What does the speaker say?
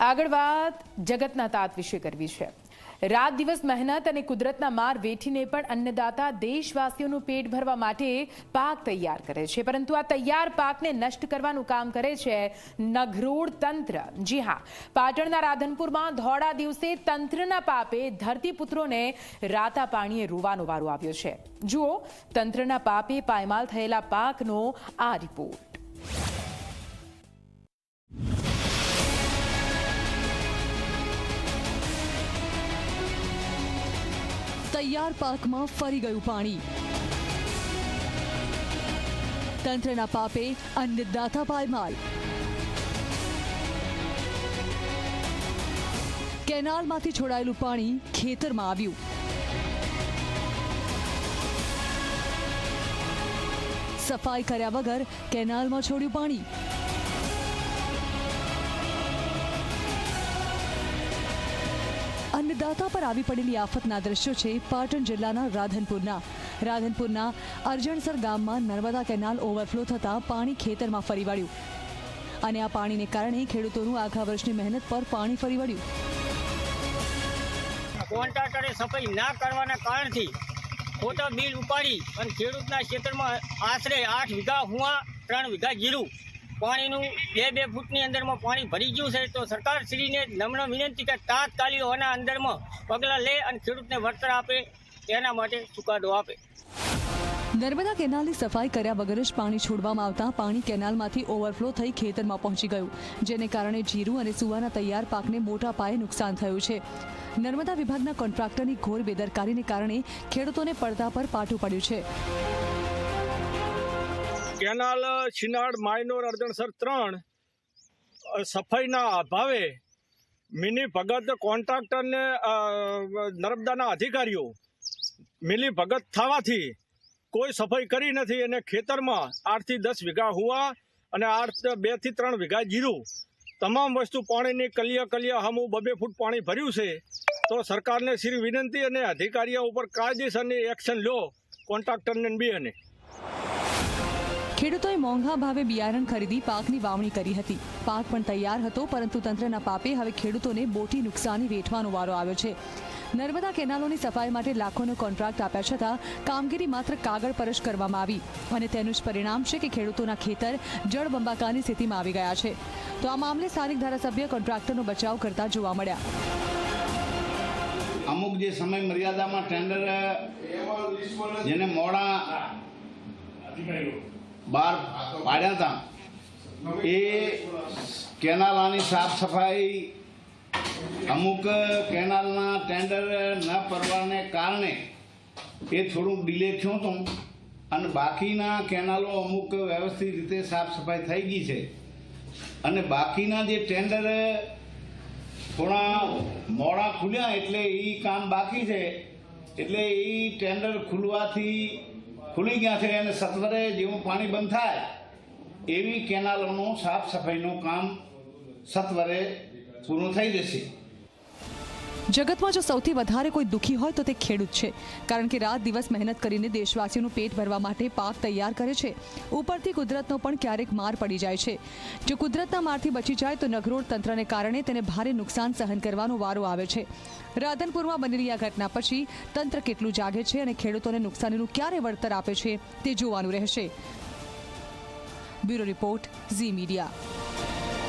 આગળ વાત જગતના તાત વિશે કરવી છે. રાત દિવસ મહેનત અને કુદરતના માર વેઠીને પણ અન્નદાતા દેશવાસીઓનું પેટ ભરવા માટે પાક તૈયાર કરે છે. પરંતુ આ તૈયાર પાકને નષ્ટ કરવાનું કામ કરે છે નઘરોડ તંત્ર. જી હા, પાટણના રાધનપુરમાં ધોળા દિવસે તંત્રના પાપે ધરતીપુત્રોને રાતા પાણીએ રોવાનો વારો આવ્યો છે. જુઓ, તંત્રના પાપે પાયમાલ થયેલા પાકનો આ રિપોર્ટ તૈયાર પાકમાં ફરી ગયું પાણી. તંત્રના પાપે અન્નદાતા પાયમાલ. કેનાલમાંથી છોડાયેલું પાણી ખેતરમાં આવ્યું. સફાઈ કર્યા વગર કેનાલમાં છોડ્યું પાણી. અન્નદાતા પર આવી પડેલી આફતના દ્રશ્યો છે પાટણ જિલ્લાના રાધનપુરના. રાધનપુરના અરજણસર ગામમાં નર્મદા કેનાલ ઓવરફ્લો થતાં પાણી ખેતરમાં ફરી વળ્યું. અને આ પાણીને કારણે ખેડૂતોનું આખા વર્ષની મહેનત પર પાણી ફરી વળ્યું. કોન્ટ્રાક્ટરે સફાઈ ના કરવાના કારણથી ખોટા બિલ ઉપાડી અને ખેડૂતના ક્ષેત્રમાં આશરે આઠ વીઘા હુવા ત્રણ વીઘા જીરું પાણીનું બે બે ફૂટની અંદરમાં પાણી ભરી ગયું છે, તો સરકારશ્રીને નમ્ર વિનંતી કે તાત્કાલિક આના અંદરમાં પગલાં લે અને ખેડૂતને વળતર આપે, તેના માટે ચુકાદો આપે. નર્મદા કેનાલની સફાઈ કર્યા વગર જ પાણી છોડવામાં આવતા પાણી કેનાલમાંથી ઓવરફ્લો થઈ ખેતરમાં પહોંચી ગયું, જેને કારણે જીરું અને સુવાના તૈયાર પાકને મોટા પાયે નુકસાન થયું છે. નર્મદા વિભાગના કોન્ટ્રાક્ટરની ઘોર બેદરકારીને કારણે ખેડૂતોને પડતા પર પાટું પડ્યું છે. કેનાલ છીનાડ માયનોર અરજણસર ત્રણ સફાઈના અભાવે મિની ભગત કોન્ટ્રાક્ટરને નર્મદાના અધિકારીઓ મિલી ભગત થવાથી કોઈ સફાઈ કરી નથી અને ખેતરમાં આઠથી દસ વીઘા હુવા અને આઠ બેથી ત્રણ વીઘા જીરું, તમામ વસ્તુ પાણીની કલિયા કલિયા હમું બબે ફૂટ પાણી ભર્યું છે, તો સરકારને શ્રી વિનંતી અને અધિકારીઓ ઉપર કાયદેસરની એક્શન લો, કોન્ટ્રાક્ટરને બી અને. ખેડૂતોએ મોંઘા ભાવે બિયારણ ખરીદી પાકની વાવણી કરી હતી. પાક પણ તૈયાર હતો, પરંતુ તંત્રના પાપે હવે ખેડૂતોને મોટી નુકસાની વેઠવાનો વારો આવ્યો છે. નર્મદા કેનાલોની સફાઈ માટે લાખોનો કોન્ટ્રાક્ટ આપ્યા છતાં કામગીરી માત્ર કાગળ પર જ કરવામાં આવી અને તેનું જ પરિણામ છે કે ખેડૂતોના ખેતર જળબંબાકારની સ્થિતિમાં આવી ગયા છે. તો આ મામલે સ્થાનિક ધારાસભ્ય કોન્ટ્રાક્ટરનો બચાવ કરતા જોવા મળ્યા. અમુક જે સમય મર્યાદામાં ટેન્ડર જેને મોડા બહાર પાડ્યા હતા. એ કેનાલાની સાફ સફાઈ અમુક કેનાલના ટેન્ડર ન પડવાને કારણે એ થોડુંક ડિલે થયું હતું. અને બાકીના કેનાલો અમુક વ્યવસ્થિત રીતે સાફ સફાઈ થઈ ગઈ છે. અને બાકીના જે ટેન્ડર થોડા મોડા ખુલ્યા એટલે એ કામ બાકી છે. એટલે એ ટેન્ડર ખુલવાથી ખુલી ગયા છે અને સત્વરે જેવું પાણી બંધ થાય, એવી કેનાલોનું સાફ સફાઈનું કામ સત્વરે પૂરું થઈ જશે. જગતમાં જો સૌથી વધારે કોઈ દુઃખી હોય તો તે ખેડૂત છે. કારણ કે રાત દિવસ મહેનત કરીને દેશવાસીઓનું પેટ ભરવા માટે પાક તૈયાર કરે છે. ઉપરથી કુદરતનો પણ ક્યારેક માર પડી જાય છે. જો કુદરતના મારથી બચી જાય તો નગરોળ તંત્રને કારણે તેને ભારે નુકસાન સહન કરવાનો વારો આવે છે. રાધનપુરમાં બનેલી આ ઘટના પછી તંત્ર કેટલું જાગે છે અને ખેડૂતોને નુકસાનીનું ક્યારે વળતર આપે છે તે જોવાનું રહેશે. Bureau report Zee media.